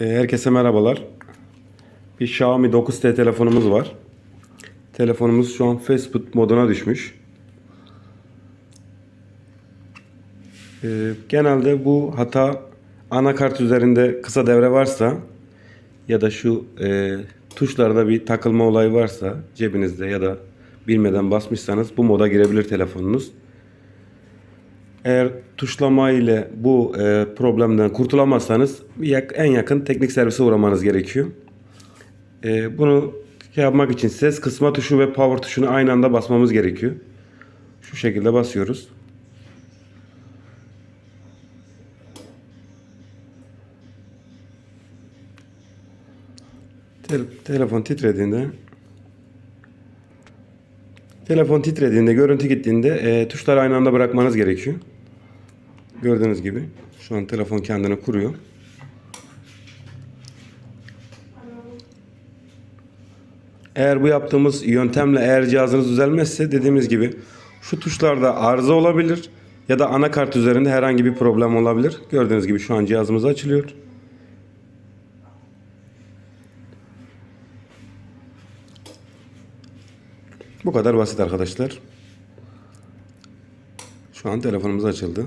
E, Herkese merhabalar. Bir Xiaomi 9T telefonumuz var. Telefonumuz şu an Facebook moduna düşmüş. E, Genelde bu hata anakart üzerinde kısa devre varsa ya da şu e, tuşlarda bir takılma olayı varsa cebinizde ya da bilmeden basmışsanız bu moda girebilir telefonunuz. Eğer tuşlama ile bu e, problemden kurtulamazsanız en yakın teknik servise uğramanız gerekiyor. E, bunu yapmak için ses kısma tuşu ve power tuşunu aynı anda basmamız gerekiyor. Şu şekilde basıyoruz. Te- telefon titrediğinde Telefon titrediğinde, görüntü gittiğinde e, tuşları aynı anda bırakmanız gerekiyor. Gördüğünüz gibi şu an telefon kendini kuruyor. Eğer bu yaptığımız yöntemle eğer cihazınız düzelmezse dediğimiz gibi şu tuşlarda arıza olabilir ya da anakart üzerinde herhangi bir problem olabilir. Gördüğünüz gibi şu an cihazımız açılıyor. Bu kadar basit arkadaşlar. Şu an telefonumuz açıldı.